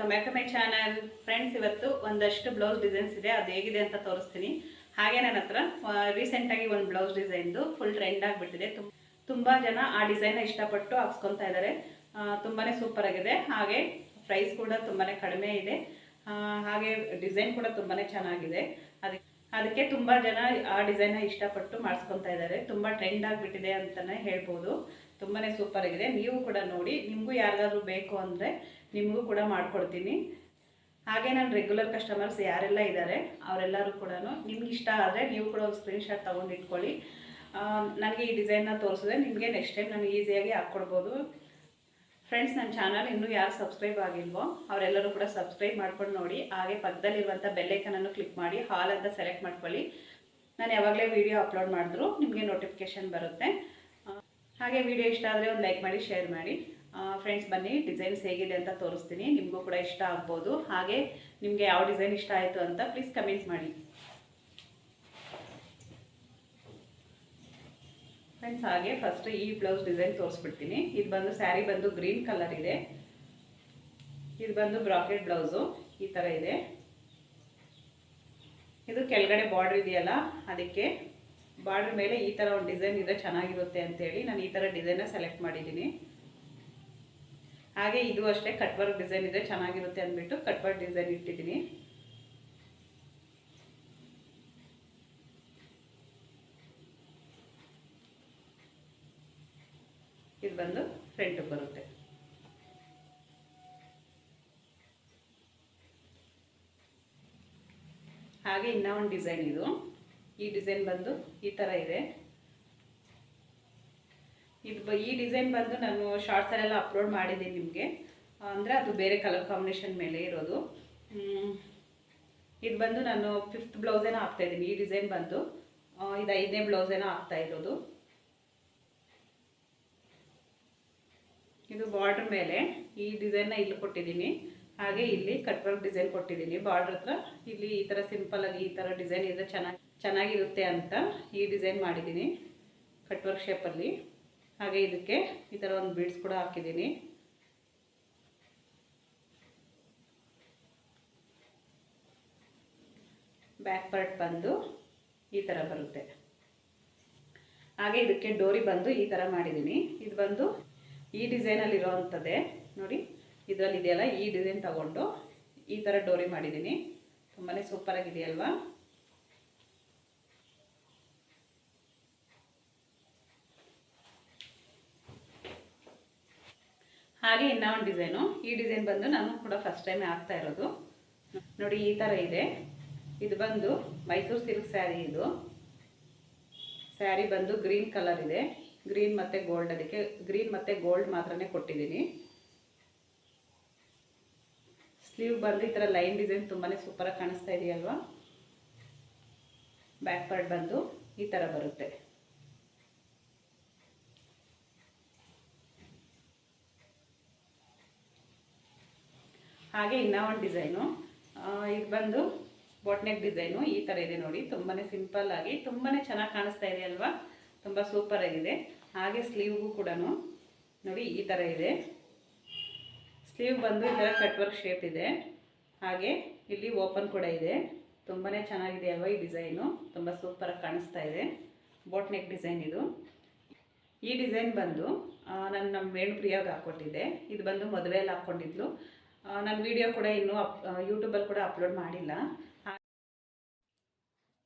Welcome to my channel friends ಇವತ್ತು ಒಂದಷ್ಟು blouse designs ಇದೆ. ಅದು ಹೇಗಿದೆ ಅಂತ ತೋರಿಸ್ತೀನಿ. ಹಾಗೆ ನನ್ನ ಹತ್ರ ರೀಸೆಂಟಾಗಿ ಒಂದು ಬ್ಲೌಸ್ ಡಿಸೈನ್ದು ಫುಲ್ ಟ್ರೆಂಡ್ ಆಗಿಬಿಟ್ಟಿದೆ. ತುಂಬ ತುಂಬ ಜನ ಆ ಡಿಸೈನ್ ಇಷ್ಟಪಟ್ಟು ಹಾಕ್ಸ್ಕೊತಾ ಇದ್ದಾರೆ ತುಂಬಾ ಸೂಪರ್ ಆಗಿದೆ. ಹಾಗೆ ಪ್ರೈಸ್ ಕೂಡ ತುಂಬಾ ಕಡಿಮೆ ಇದೆ. ಹಾಗೆ ಡಿಸೈನ್ ಕೂಡ ತುಂಬಾ ಚೆನ್ನಾಗಿದೆ. ಅದಕ್ಕೆ ಅದಕ್ಕೆ ತುಂಬ ಜನ ಆ ಡಿಸೈನ್ ಇಷ್ಟಪಟ್ಟು ಮಾಡಿಸ್ಕೊತಾ ಇದ್ದಾರೆ ತುಂಬ ಟ್ರೆಂಡ್ ಆಗಿಬಿಟ್ಟಿದೆ ಅಂತಲೇ ಹೇಳ್ಬೋದು. ತುಂಬಾ ಸೂಪರ್ ಆಗಿದೆ. ನೀವು ಕೂಡ ನೋಡಿ, ನಿಮಗೂ ಯಾರಿಗಾದ್ರೂ ಬೇಕು ಅಂದರೆ ನಿಮಗೂ ಕೂಡ ಮಾಡಿಕೊಡ್ತೀನಿ. ಹಾಗೆ ನನ್ನ ರೆಗ್ಯುಲರ್ ಕಸ್ಟಮರ್ಸ್ ಯಾರೆಲ್ಲ ಇದ್ದಾರೆ ಅವರೆಲ್ಲರೂ ಕೂಡ ನಿಮ್ಗೆ ಇಷ್ಟ ಆದರೆ ನೀವು ಕೂಡ ಒಂದು ಸ್ಕ್ರೀನ್ಶಾಟ್ ತೊಗೊಂಡು ಇಟ್ಕೊಳ್ಳಿ. ನನಗೆ ಈ ಡಿಸೈನ್ನ ತೋರಿಸಿದ್ರೆ ನಿಮಗೆ ನೆಕ್ಸ್ಟ್ ಟೈಮ್ ನಾನು ಈಸಿಯಾಗಿ ಹಾಕ್ಕೊಡ್ಬೋದು. ಫ್ರೆಂಡ್ಸ್ ನನ್ನ ಚಾನಲ್ ಇನ್ನೂ ಯಾರು ಸಬ್ಸ್ಕ್ರೈಬ್ ಆಗಿಲ್ವೋ, ಅವರೆಲ್ಲರೂ ಕೂಡ ಸಬ್ಸ್ಕ್ರೈಬ್ ಮಾಡ್ಕೊಂಡು ನೋಡಿ. ಹಾಗೆ ಪಕ್ಕದಲ್ಲಿರುವಂಥ ಬೆಲ್ಲೈಕನನ್ನು ಕ್ಲಿಕ್ ಮಾಡಿ ಹಾಲ್ ಅಂತ ಸೆಲೆಕ್ಟ್ ಮಾಡ್ಕೊಳ್ಳಿ. ನಾನು ಯಾವಾಗಲೇ ವೀಡಿಯೋ ಅಪ್ಲೋಡ್ ಮಾಡಿದ್ರು ನಿಮಗೆ ನೋಟಿಫಿಕೇಷನ್ ಬರುತ್ತೆ. ಹಾಗೆ ವಿಡಿಯೋ ಇಷ್ಟ ಆದರೆ ಒಂದು ಲೈಕ್ ಮಾಡಿ ಶೇರ್ ಮಾಡಿ. ಫ್ರೆಂಡ್ಸ್ ಬನ್ನಿ ಡಿಸೈನ್ಸ್ ಹೇಗಿದೆ ಅಂತ ತೋರಿಸ್ತೀನಿ. ನಿಮಗೂ ಕೂಡ ಇಷ್ಟ ಆಗ್ಬೋದು. ಹಾಗೆ ನಿಮಗೆ ಯಾವ ಡಿಸೈನ್ ಇಷ್ಟ ಆಯಿತು ಅಂತ ಪ್ಲೀಸ್ ಕಮೆಂಟ್ ಮಾಡಿ. ಫ್ರೆಂಡ್ಸ್ ಹಾಗೆ ಫಸ್ಟ್ ಈ ಬ್ಲೌಸ್ ಡಿಸೈನ್ ತೋರಿಸ್ಬಿಡ್ತೀನಿ. ಇದು ಬಂದು ಸ್ಯಾರಿ ಬಂದು ಗ್ರೀನ್ ಕಲರ್ ಇದೆ. ಇದು ಬಂದು ಬ್ರಾಕೆಟ್ ಬ್ಲೌಸು ಈ ಥರ ಇದೆ. ಇದು ಕೆಳಗಡೆ ಬಾರ್ಡ್ರ್ ಇದೆಯಲ್ಲ, ಅದಕ್ಕೆ ಬಾರ್ಡ್ರ್ ಮೇಲೆ ಈ ಥರ ಒಂದು ಡಿಸೈನ್ ಇದ್ರೆ ಚೆನ್ನಾಗಿರುತ್ತೆ ಅಂತೇಳಿ ನಾನು ಈ ಥರ ಡಿಸೈನ ಸೆಲೆಕ್ಟ್ ಮಾಡಿದ್ದೀನಿ. ಹಾಗೆ ಇದು ಅಷ್ಟೇ ಕಟ್ ವರ್ಕ್ ಡಿಸೈನ್ ಇದೆ, ಚೆನ್ನಾಗಿರುತ್ತೆ ಅಂದ್ಬಿಟ್ಟು ಕಟ್ ವರ್ಕ್ ಡಿಸೈನ್ ಇಟ್ಟಿದ್ದೀನಿ. ಇದು ಬಂದು ಫ್ರಂಟ್ ಬರುತ್ತೆ. ಹಾಗೆ ಇನ್ನೂ ಒಂದು ಡಿಸೈನ್ ಇದು. ಈ ಡಿಸೈನ್ ಬಂದು ಈ ಥರ ಇದೆ. ಇದು ಈ ಡಿಸೈನ್ ಬಂದು ನಾನು ಶಾರ್ಟ್ಸಲ್ಲೆಲ್ಲ ಅಪ್ಲೋಡ್ ಮಾಡಿದ್ದೀನಿ ನಿಮಗೆ. ಅಂದರೆ ಅದು ಬೇರೆ ಕಲರ್ ಕಾಂಬಿನೇಷನ್ ಮೇಲೆ ಇರೋದು. ಇದು ಬಂದು ನಾನು ಫಿಫ್ತ್ ಬ್ಲೌಸೇನೋ ಹಾಕ್ತಾ ಇದ್ದೀನಿ, ಈ ಡಿಸೈನ್ ಬಂದು. ಇದು ಐದನೇ ಬ್ಲೌಸೇನೋ ಹಾಕ್ತಾ ಇರೋದು. ಇದು ಬಾರ್ಡ್ರ್ ಮೇಲೆ ಈ ಡಿಸೈನ್ನ ಇಲ್ಲಿ ಕೊಟ್ಟಿದ್ದೀನಿ. ಹಾಗೆ ಇಲ್ಲಿ ಕಟ್ ವರ್ಕ್ ಡಿಸೈನ್ ಕೊಟ್ಟಿದ್ದೀನಿ. ಬಾರ್ಡ್ರ್ ಹತ್ರ ಇಲ್ಲಿ ಈ ಥರ ಸಿಂಪಲ್ ಆಗಿ ಈ ಥರ ಡಿಸೈನ್ ಇದ್ರೆ ಚೆನ್ನಾಗಿ, ಚೆನ್ನಾಗಿರುತ್ತೆ ಅಂತ ಈ ಡಿಸೈನ್ ಮಾಡಿದ್ದೀನಿ ಕಟ್ ವರ್ಕ್ ಶೇಪಲ್ಲಿ. ಹಾಗೆ ಇದಕ್ಕೆ ಈ ಥರ ಒಂದು ಬೀಡ್ಸ್ ಕೂಡ ಹಾಕಿದ್ದೀನಿ. ಬ್ಯಾಕ್ ಪಾರ್ಟ್ ಬಂದು ಈ ಥರ ಬರುತ್ತೆ. ಹಾಗೆ ಇದಕ್ಕೆ ಡೋರಿ ಬಂದು ಈ ಥರ ಮಾಡಿದ್ದೀನಿ. ಇದು ಬಂದು ಈ ಡಿಸೈನಲ್ಲಿ ಇರೋವಂಥದ್ದೇ ನೋಡಿ, ಇದರಲ್ಲಿ ಇದೆಯಲ್ಲ, ಈ ಡಿಸೈನ್ ತಗೊಂಡು ಈ ಥರ ಡೋರಿ ಮಾಡಿದ್ದೀನಿ. ತುಂಬಾ ಸೂಪರಾಗಿದೆಯಲ್ವಾ ಹಾಗೆ ಇನ್ನ ಒಂದು ಡಿಸೈನು. ಈ ಡಿಸೈನ್ ಬಂದು ನಾನು ಕೂಡ ಫಸ್ಟ್ ಟೈಮ್ ಹಾಕ್ತಾ ಇರೋದು. ನೋಡಿ, ಈ ಥರ ಇದೆ. ಇದು ಬಂದು ಮೈಸೂರು ಸಿಲ್ಕ್ ಸ್ಯಾರಿ ಇದು. ಸ್ಯಾರಿ ಬಂದು ಗ್ರೀನ್ ಕಲರ್ ಇದೆ. ಗ್ರೀನ್ ಮತ್ತು ಗೋಲ್ಡ್ ಅದಕ್ಕೆ ಗ್ರೀನ್ ಮತ್ತು ಗೋಲ್ಡ್ ಮಾತ್ರನೇ ಕೊಟ್ಟಿದ್ದೀನಿ. ಸ್ಲೀವ್ ಬಂದು ಈ ಥರ ಲೈನ್ ಡಿಸೈನ್ ತುಂಬಾ ಸೂಪರಾಗಿ ಕಾಣಿಸ್ತಾ ಇದೆಯಲ್ವಾ? ಬ್ಯಾಕ್ ಪಾರ್ಟ್ ಬಂದು ಈ ಥರ ಬರುತ್ತೆ. ಹಾಗೆ ಇನ್ನೂ ಒಂದು ಡಿಸೈನು. ಇದು ಬಂದು ಬಾಟ್ನೆಕ್ ಡಿಸೈನು. ಈ ಥರ ಇದೆ ನೋಡಿ. ತುಂಬಾ ಸಿಂಪಲ್ ಆಗಿ ತುಂಬಾ ಚೆನ್ನಾಗಿ ಕಾಣಿಸ್ತಾ ಇದೆ ಅಲ್ವಾ? ತುಂಬ ಸೂಪರ್ ಆಗಿದೆ. ಹಾಗೆ ಸ್ಲೀವ್ಗೂ ಕೂಡ ನೋಡಿ, ಈ ಥರ ಇದೆ. ಸ್ಲೀವ್ ಬಂದು ಈ ಥರ ಕಟ್ ಶೇಪ್ ಇದೆ. ಹಾಗೆ ಇಲ್ಲಿ ಓಪನ್ ಕೂಡ ಇದೆ. ತುಂಬಾ ಚೆನ್ನಾಗಿದೆ ಅಲ್ವಾ ಈ ಡಿಸೈನು? ತುಂಬ ಸೂಪರಾಗಿ ಕಾಣಿಸ್ತಾ ಇದೆ. ಬೋಟ್ ನೆಕ್ ಡಿಸೈನ್ ಇದು. ಈ ಡಿಸೈನ್ ಬಂದು ನಾನು ನಮ್ಮ ವೇಣುಪ್ರಿಯಾಗೆ ಹಾಕ್ಕೊಟ್ಟಿದ್ದೆ ಇದು ಬಂದು ಮದುವೆಯಲ್ಲಿ ಹಾಕ್ಕೊಂಡಿದ್ಲು. ನನ್ನ ವಿಡಿಯೋ ಕೂಡ ಇನ್ನೂ ಅಪ್ ಯೂಟ್ಯೂಬಲ್ಲಿ ಕೂಡ ಅಪ್ಲೋಡ್ ಮಾಡಿಲ್ಲ.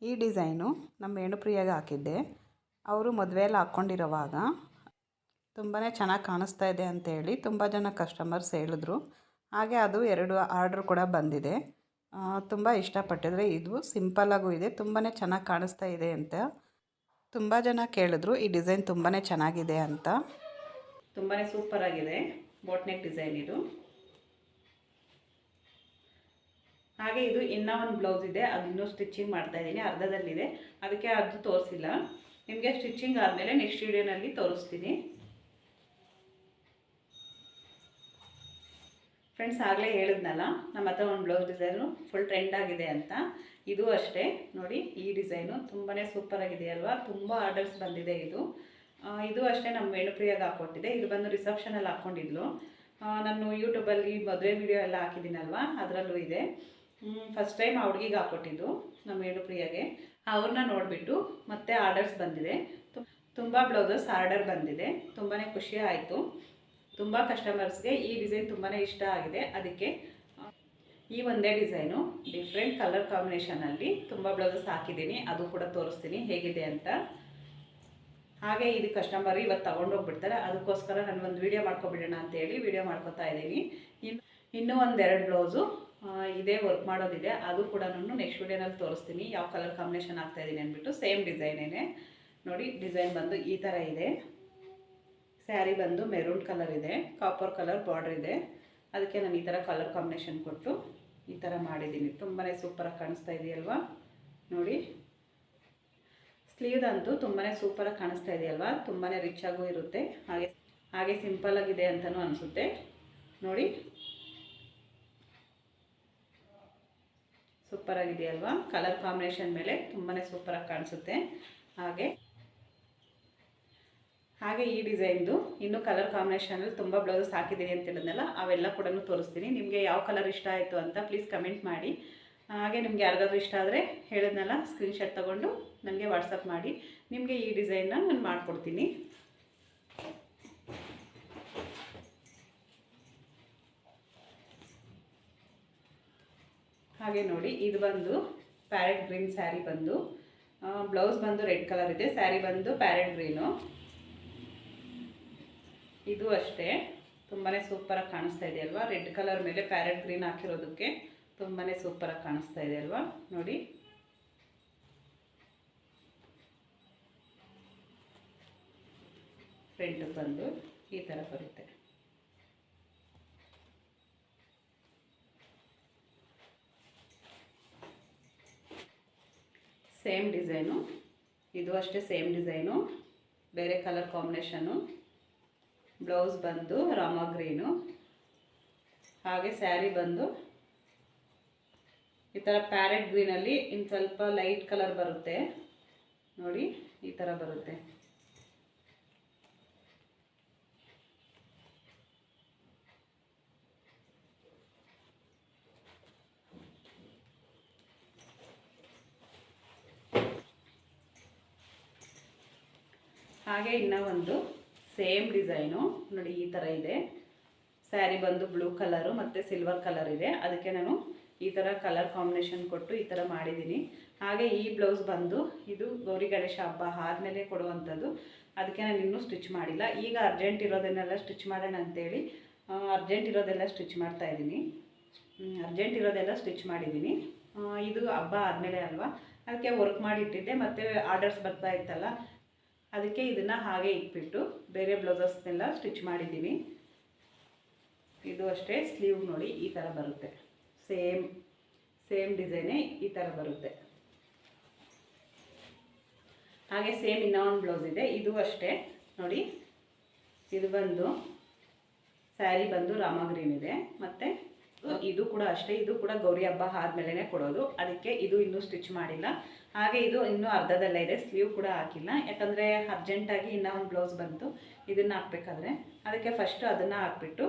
ಈ ಡಿಸೈನು ನಮ್ಮ ಹೆಣ್ಣುಪ್ರಿಯಾಗ ಹಾಕಿದ್ದೆ. ಅವರು ಮದುವೆಯಲ್ಲಿ ಹಾಕ್ಕೊಂಡಿರೋವಾಗ ತುಂಬಾ ಚೆನ್ನಾಗಿ ಕಾಣಿಸ್ತಾ ಇದೆ ಅಂತೇಳಿ ತುಂಬ ಜನ ಕಸ್ಟಮರ್ಸ್ ಹೇಳಿದ್ರು. ಹಾಗೆ ಅದು ಎರಡು ಆರ್ಡ್ರ್ ಕೂಡ ಬಂದಿದೆ. ತುಂಬ ಇಷ್ಟಪಟ್ಟಿದ್ರೆ ಇದು ಸಿಂಪಲ್ಲಾಗೂ ಇದೆ ತುಂಬಾ ಚೆನ್ನಾಗಿ ಕಾಣಿಸ್ತಾ ಇದೆ ಅಂತ ತುಂಬ ಜನ ಕೇಳಿದ್ರು. ಈ ಡಿಸೈನ್ ತುಂಬಾ ಚೆನ್ನಾಗಿದೆ ಅಂತ. ತುಂಬಾ ಸೂಪರಾಗಿದೆ ಬೋಟ್ನೆಕ್ ಬೋಟ್ ನೆಕ್ ಡಿಸೈನ್ ಇದು. ಹಾಗೆ ಇದು ಇನ್ನೂ ಒಂದು ಬ್ಲೌಸ್ ಇದೆ, ಅದು ಇನ್ನೂ ಸ್ಟಿಚಿಂಗ್ ಮಾಡ್ತಾ ಇದ್ದೀನಿ, ಅರ್ಧದಲ್ಲಿದೆ. ಅದಕ್ಕೆ ಅದು ತೋರಿಸಿಲ್ಲ. ನಿಮಗೆ ಸ್ಟಿಚಿಂಗ್ ಆದಮೇಲೆ ನೆಕ್ಸ್ಟ್ ವಿಡಿಯೋನಲ್ಲಿ ತೋರಿಸ್ತೀನಿ. ಫ್ರೆಂಡ್ಸ್ ಆಗಲೇ ಹೇಳಿದ್ನಲ್ಲ, ನಮ್ಮ ಹತ್ರ ಒಂದು ಬ್ಲೌಸ್ ಡಿಸೈನು ಫುಲ್ ಟ್ರೆಂಡ್ ಆಗಿದೆ ಅಂತ. ಇದು ಅಷ್ಟೇ. ನೋಡಿ, ಈ ಡಿಸೈನು ತುಂಬಾ ಸೂಪರಾಗಿದೆ ಅಲ್ವಾ? ತುಂಬ ಆರ್ಡರ್ಸ್ ಬಂದಿದೆ ಇದು. ಇದು ಅಷ್ಟೇ ನಮ್ಮ ವೇಣುಪ್ರಿಯಾಗಿ ಹಾಕ್ಕೊಟ್ಟಿದೆ ಇದು ಬಂದು ರಿಸೆಪ್ಷನಲ್ಲಿ ಹಾಕ್ಕೊಂಡಿದ್ಲು. ನಾನು ಯೂಟ್ಯೂಬಲ್ಲಿ ಮದುವೆ ವಿಡಿಯೋ ಎಲ್ಲ ಹಾಕಿದ್ದೀನಲ್ವಾ? ಅದರಲ್ಲೂ ಇದೆ. ಫಸ್ಟ್ ಟೈಮ್ ಆ ಹುಡುಗಿಗೆ ಹಾಕ್ಕೊಟ್ಟಿದ್ದು ನಮ್ಮ ವೇಣುಪ್ರಿಯಾಗೆ ಅವ್ರನ್ನ ನೋಡಿಬಿಟ್ಟು ಮತ್ತೆ ಆರ್ಡರ್ಸ್ ಬಂದಿದೆ. ತುಂಬ ಬ್ಲೌಸಸ್ ಆರ್ಡರ್ ಬಂದಿದೆ. ತುಂಬಾ ಖುಷಿ ಆಯಿತು. ತುಂಬ ಕಸ್ಟಮರ್ಸ್ಗೆ ಈ ಡಿಸೈನ್ ತುಂಬಾ ಇಷ್ಟ ಆಗಿದೆ. ಅದಕ್ಕೆ, ಈ ಒಂದೇ ಡಿಸೈನು ಡಿಫ್ರೆಂಟ್ ಕಲರ್ ಕಾಂಬಿನೇಷನಲ್ಲಿ ತುಂಬ ಬ್ಲೌಸಸ್ ಹಾಕಿದ್ದೀನಿ. ಅದು ಕೂಡ ತೋರಿಸ್ತೀನಿ ಹೇಗಿದೆ ಅಂತ. ಹಾಗೆ ಇದು ಕಸ್ಟಮರ್ ಇವತ್ತು ತೊಗೊಂಡೋಗ್ಬಿಡ್ತಾರೆ ಅದಕ್ಕೋಸ್ಕರ ನಾನು ಒಂದು ವೀಡಿಯೋ ಮಾಡ್ಕೊಬಿಡೋಣ ಅಂತೇಳಿ ವೀಡಿಯೋ ಮಾಡ್ಕೊತಾ ಇದ್ದೀನಿ. ಇನ್ನು ಇನ್ನೂ ಒಂದೆರಡು ಬ್ಲೌಸು ಇದೇ ವರ್ಕ್ ಮಾಡೋದಿದೆ. ಅದು ಕೂಡ ನಾನು ನೆಕ್ಸ್ಟ್ ವೀಡಿಯೋನಲ್ಲಿ ತೋರಿಸ್ತೀನಿ. ಯಾವ ಕಲರ್ ಕಾಂಬಿನೇಷನ್ ಆಗ್ತಾ ಇದ್ದೀನಿ ಅಂದ್ಬಿಟ್ಟು ಸೇಮ್ ಡಿಸೈನೇನೆ ನೋಡಿ ಡಿಸೈನ್ ಬಂದು ಈ ಥರ ಇದೆ. ಸ್ಯಾರಿ ಬಂದು ಮೆರೂನ್ ಕಲರ್ ಇದೆ. ಕಾಪರ್ ಕಲರ್ ಬಾರ್ಡರ್ ಇದೆ. ಅದಕ್ಕೆ ನಾನು ಈ ಥರ ಕಲರ್ ಕಾಂಬಿನೇಷನ್ ಕೊಟ್ಟು ಈ ಥರ ಮಾಡಿದ್ದೀನಿ. ತುಂಬಾ ಸೂಪರಾಗಿ ಕಾಣಿಸ್ತಾ ಇದೆಯಲ್ವಾ? ನೋಡಿ. ಸ್ಲೀವ್ದಂತೂ ತುಂಬಾ ಸೂಪರಾಗಿ ಕಾಣಿಸ್ತಾ ಇದೆಯಲ್ವಾ? ತುಂಬಾ ರಿಚ್ ಆಗೂ ಇರುತ್ತೆ. ಹಾಗೆ ಹಾಗೆ ಸಿಂಪಲ್ ಆಗಿದೆ ಅಂತಲೂ ಅನಿಸುತ್ತೆ. ನೋಡಿ. ಸೂಪರ್ ಆಗಿದೆಯಲ್ವಾ ಕಲರ್ ಕಾಂಬಿನೇಷನ್ ಮೇಲೆ ತುಂಬಾ ಸೂಪರಾಗಿ ಕಾಣಿಸುತ್ತೆ. ಹಾಗೆ. ಹಾಗೆ ಈ ಡಿಸೈನ್ದು ಇನ್ನು ಕಲರ್ ಕಾಂಬಿನೇಷನಲ್ಲಿ ತುಂಬ ಬ್ಲೌಸ್ ಹಾಕಿದ್ದೀನಿ ಅಂತ ಹೇಳಿದ್ನಲ್ಲ, ಅವೆಲ್ಲ ಕೂಡ ತೋರಿಸ್ತೀನಿ. ನಿಮಗೆ ಯಾವ ಕಲರ್ ಇಷ್ಟ ಆಯಿತು ಅಂತ ಪ್ಲೀಸ್ ಕಮೆಂಟ್ ಮಾಡಿ. ಹಾಗೆ ನಿಮ್ಗೆ ಯಾರಿಗಾದ್ರೂ ಇಷ್ಟ ಆದರೆ ಹೇಳಿದ್ನಲ್ಲ ಸ್ಕ್ರೀನ್ಶಾಟ್ ತೊಗೊಂಡು ನನಗೆ ವಾಟ್ಸಪ್ ಮಾಡಿ. ನಿಮಗೆ ಈ ಡಿಸೈನ್ನ ನಾನು ಮಾಡಿಕೊಡ್ತೀನಿ. ಹಾಗೆ ನೋಡಿ, ಇದು ಬಂದು ಪ್ಯಾರೆಟ್ ಗ್ರೀನ್ ಸ್ಯಾರಿ ಬಂದು ಬ್ಲೌಸ್ ಬಂದು ರೆಡ್ ಕಲರ್ ಇದೆ ಸ್ಯಾರಿ ಬಂದು ಪ್ಯಾರೆಟ್ ಗ್ರೀನು ಇದು ಅಷ್ಟೇ. ತುಂಬಾ ಸೂಪರಾಗಿ ಕಾಣಿಸ್ತಾ ಇದೆ ಅಲ್ವಾ? ರೆಡ್ ಕಲರ್ ಮೇಲೆ ಪ್ಯಾರೆಟ್ ಗ್ರೀನ್ ಹಾಕಿರೋದಕ್ಕೆ ತುಂಬಾ ಸೂಪರಾಗಿ ಕಾಣಿಸ್ತಾ ಇದೆ ಅಲ್ವಾ? ನೋಡಿ. ಫ್ರಂಟ್ ಬಂದು ಈ ಥರ ಬರುತ್ತೆ. Same design. ಇದು ಅಷ್ಟೇ ಸೇಮ್ ಡಿಸೈನು. ಬೇರೆ ಕಲರ್ ಕಾಂಬಿನೇಷನು. ಬ್ಲೌಸ್ ಬಂದು ರಾಮ ಗ್ರೀನು. ಹಾಗೆ ಸ್ಯಾರಿ ಬಂದು ಈ ಥರ ಪ್ಯಾರೆಟ್ ಗ್ರೀನಲ್ಲಿ ಇನ್ನು ಸ್ವಲ್ಪ ಲೈಟ್ ಕಲರ್ ಬರುತ್ತೆ. ನೋಡಿ, ಈ ಥರ ಬರುತ್ತೆ. ಹಾಗೆ ಇನ್ನೂ ಒಂದು ಸೇಮ್ ಡಿಸೈನು. ನೋಡಿ, ಈ ಥರ ಇದೆ. ಸ್ಯಾರಿ ಬಂದು ಬ್ಲೂ ಕಲರು ಮತ್ತು ಸಿಲ್ವರ್ ಕಲರ್ ಇದೆ. ಅದಕ್ಕೆ ನಾನು ಈ ಥರ ಕಲರ್ ಕಾಂಬಿನೇಷನ್ ಕೊಟ್ಟು ಈ ಥರ ಮಾಡಿದ್ದೀನಿ. ಹಾಗೆ ಈ ಬ್ಲೌಸ್ ಬಂದು ಇದು ಗೌರಿ ಗಣೇಶ ಹಬ್ಬ ಆದಮೇಲೆ ಕೊಡುವಂಥದ್ದು. ಅದಕ್ಕೆ ನಾನು ಇನ್ನೂ ಸ್ಟಿಚ್ ಮಾಡಿಲ್ಲ. ಈಗ ಅರ್ಜೆಂಟ್ ಇರೋದನ್ನೆಲ್ಲ ಸ್ಟಿಚ್ ಮಾಡೋಣ ಅಂತೇಳಿ ಅರ್ಜೆಂಟ್ ಇರೋದೆಲ್ಲ ಸ್ಟಿಚ್ ಮಾಡ್ತಾ ಇದ್ದೀನಿ. ಅರ್ಜೆಂಟ್ ಇರೋದೆಲ್ಲ ಸ್ಟಿಚ್ ಮಾಡಿದ್ದೀನಿ. ಇದು ಹಬ್ಬ ಆದಮೇಲೆ ಅಲ್ವಾ? ಅದಕ್ಕೆ ವರ್ಕ್ ಮಾಡಿ ಇಟ್ಟಿದ್ದೆ. ಮತ್ತು ಆರ್ಡರ್ಸ್ ಬರ್ತಾ ಇತ್ತಲ್ಲ ಅದಕ್ಕೆ ಇದನ್ನು ಹಾಗೆ ಇಟ್ಬಿಟ್ಟು ಬೇರೆ ಬ್ಲೌಸಸ್ನೆಲ್ಲ ಸ್ಟಿಚ್ ಮಾಡಿದ್ದೀನಿ. ಇದು ಅಷ್ಟೇ ಸ್ಲೀವ್ ನೋಡಿ ಈ ಥರ ಬರುತ್ತೆ. ಸೇಮ್ ಸೇಮ್ ಡಿಸೈನೇ ಈ ಥರ ಬರುತ್ತೆ. ಹಾಗೆ ಸೇಮ್ ಇನ್ನೊಂದು ಬ್ಲೌಸ್ ಇದೆ. ಇದು ಅಷ್ಟೇ. ನೋಡಿ, ಇದು ಬಂದು, ಸ್ಯಾರಿ ಬಂದು ರಾಮ ಗ್ರೀನ್ ಇದೆ. ಮತ್ತು ಇದು ಕೂಡ ಅಷ್ಟೇ. ಇದು ಕೂಡ ಗೌರಿ ಹಬ್ಬ ಆದಮೇಲೆ ಕೊಡೋದು. ಅದಕ್ಕೆ ಇದು ಇನ್ನೂ ಸ್ಟಿಚ್ ಮಾಡಿಲ್ಲ. ಹಾಗೆ ಇದು ಇನ್ನೂ ಅರ್ಧದಲ್ಲೇ ಇದೆ ಸ್ಲೀವ್ ಕೂಡ ಹಾಕಿಲ್ಲ. ಯಾಕಂದರೆ ಅರ್ಜೆಂಟಾಗಿ ಇನ್ನೂ ಒಂದು ಬ್ಲೌಸ್ ಬಂತು, ಇದನ್ನು ಹಾಕ್ಬೇಕಾದ್ರೆ. ಅದಕ್ಕೆ ಫಸ್ಟು ಅದನ್ನು ಹಾಕ್ಬಿಟ್ಟು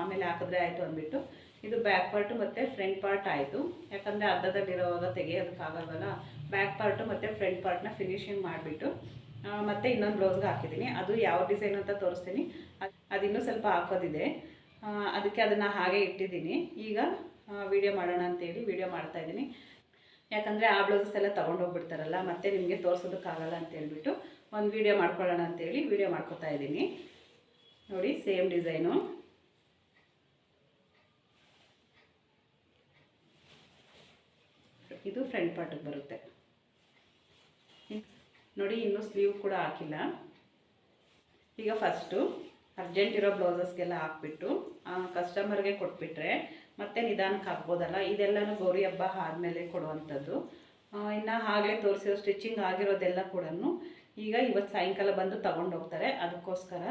ಆಮೇಲೆ ಹಾಕಿದ್ರೆ ಆಯಿತು ಅಂದ್ಬಿಟ್ಟು, ಇದು ಬ್ಯಾಕ್ ಪಾರ್ಟು ಮತ್ತು ಫ್ರಂಟ್ ಪಾರ್ಟ್ ಆಯಿತು. ಯಾಕಂದರೆ ಅರ್ಧದಲ್ಲಿರೋವಾಗ ತೆಗೆಯೋದಕ್ಕಾಗಲ್ವಲ್ಲ ಬ್ಯಾಕ್ ಪಾರ್ಟು ಮತ್ತು ಫ್ರಂಟ್ ಪಾರ್ಟ್ನ ಫಿನಿಶಿಂಗ್ ಮಾಡಿಬಿಟ್ಟು ಮತ್ತು ಇನ್ನೊಂದು ಬ್ಲೌಸ್ಗೆ ಹಾಕಿದ್ದೀನಿ. ಅದು ಯಾವ ಡಿಸೈನ್ ಅಂತ ತೋರಿಸ್ತೀನಿ. ಅದು, ಅದಿನ್ನೂ ಸ್ವಲ್ಪ ಹಾಕೋದಿದೆ. ಅದಕ್ಕೆ ಅದನ್ನು ಹಾಗೆ ಇಟ್ಟಿದ್ದೀನಿ. ಈಗ ವಿಡಿಯೋ ಮಾಡೋಣ ಅಂತೇಳಿ ವಿಡಿಯೋ ಮಾಡ್ತಾ ಇದ್ದೀನಿ. ಯಾಕಂದರೆ ಆ ಬ್ಲೌಸಸ್ ಎಲ್ಲ ತೊಗೊಂಡೋಗ್ಬಿಡ್ತಾರಲ್ಲ ಮತ್ತೆ ನಿಮಗೆ ತೋರಿಸೋದಕ್ಕಾಗಲ್ಲ ಅಂತ ಹೇಳ್ಬಿಟ್ಟು ಒಂದು ವಿಡಿಯೋ ಮಾಡ್ಕೊಳ್ಳೋಣ ಅಂತೇಳಿ ವಿಡಿಯೋ ಮಾಡ್ಕೊತಾ ಇದ್ದೀನಿ. ನೋಡಿ ಸೇಮ್ ಡಿಸೈನು ಇದು ಫ್ರಂಟ್ ಪಾರ್ಟಿಗೆ ಬರುತ್ತೆ. ನೋಡಿ, ಇನ್ನೂ ಸ್ಲೀವ್ ಕೂಡ ಹಾಕಿಲ್ಲ. ಈಗ ಫಸ್ಟು ಅರ್ಜೆಂಟ್ ಇರೋ ಬ್ಲೌಸಸ್ಗೆಲ್ಲ ಹಾಕ್ಬಿಟ್ಟು ಕಸ್ಟಮರ್ಗೆ ಕೊಟ್ಬಿಟ್ರೆ ಮತ್ತೆ ನಿಧಾನಕ್ಕೆ ಹಾಕ್ಬೋದಲ್ಲ ಇದೆಲ್ಲನೂ ಗೌರಿ ಹಬ್ಬ ಆದಮೇಲೆ ಕೊಡುವಂಥದ್ದು. ಇನ್ನು ಆಗಲೇ ತೋರಿಸಿರೋ ಸ್ಟಿಚಿಂಗ್ ಆಗಿರೋದೆಲ್ಲ ಕೂಡ ಈಗ ಇವತ್ತು ಸಾಯಂಕಾಲ ಬಂದು ತಗೊಂಡು ಹೋಗ್ತಾರೆ ಅದಕ್ಕೋಸ್ಕರ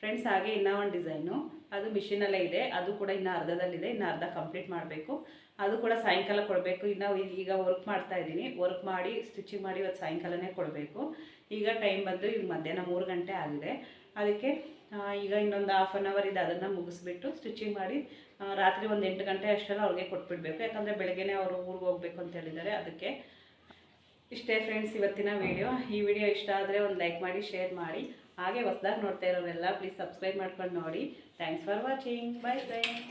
ಫ್ರೆಂಡ್ಸ್, ಹಾಗೆ ಇನ್ನೂ ಒಂದು ಡಿಸೈನು. ಅದು ಮಿಷಿನಲ್ಲೇ ಇದೆ. ಅದು ಕೂಡ ಇನ್ನೂ ಅರ್ಧದಲ್ಲಿದೆ. ಇನ್ನು ಅರ್ಧ ಕಂಪ್ಲೀಟ್ ಮಾಡಬೇಕು. ಅದು ಕೂಡ ಸಾಯಂಕಾಲ ಕೊಡಬೇಕು. ಇನ್ನು ಈಗ ವರ್ಕ್ ಮಾಡ್ತಾ ಇದ್ದೀನಿ. ವರ್ಕ್ ಮಾಡಿ ಸ್ಟಿಚಿಂಗ್ ಮಾಡಿ ಇವತ್ತು ಸಾಯಂಕಾಲನೇ ಕೊಡಬೇಕು. ಈಗ ಟೈಮ್ ಬಂದು ಈಗ ಮಧ್ಯಾಹ್ನ ಮೂರು ಗಂಟೆ ಆಗಿದೆ. ಅದಕ್ಕೆ ಈಗ ಇನ್ನೊಂದು ಹಾಫ್ ಆನ್ ಅವರ್ ಇದೆ, ಅದನ್ನು ಮುಗಿಸ್ಬಿಟ್ಟು ಸ್ಟಿಚಿಂಗ್ ಮಾಡಿ ರಾತ್ರಿ ಒಂದು ಎಂಟು ಗಂಟೆ ಅಷ್ಟೆಲ್ಲ ಅವ್ರಿಗೆ ಕೊಟ್ಬಿಡ್ಬೇಕು. ಯಾಕಂದರೆ ಬೆಳಗ್ಗೆನೇ ಅವರು ಊರಿಗೆ ಹೋಗ್ಬೇಕು ಅಂತ ಹೇಳಿದ್ದಾರೆ, ಅದಕ್ಕೆ ಇಷ್ಟೇ ಫ್ರೆಂಡ್ಸ್ ಇವತ್ತಿನ ವಿಡಿಯೋ ಈ ವಿಡಿಯೋ ಇಷ್ಟ ಆದರೆ ಒಂದು ಲೈಕ್ ಮಾಡಿ ಶೇರ್ ಮಾಡಿ. ಹಾಗೆ ಹೊಸ್ದಾಗಿ ನೋಡ್ತಾ ಇರೋರೆಲ್ಲ ಪ್ಲೀಸ್ ಸಬ್ಸ್ಕ್ರೈಬ್ ಮಾಡ್ಕೊಂಡು ನೋಡಿ. Thanks for watching bye friends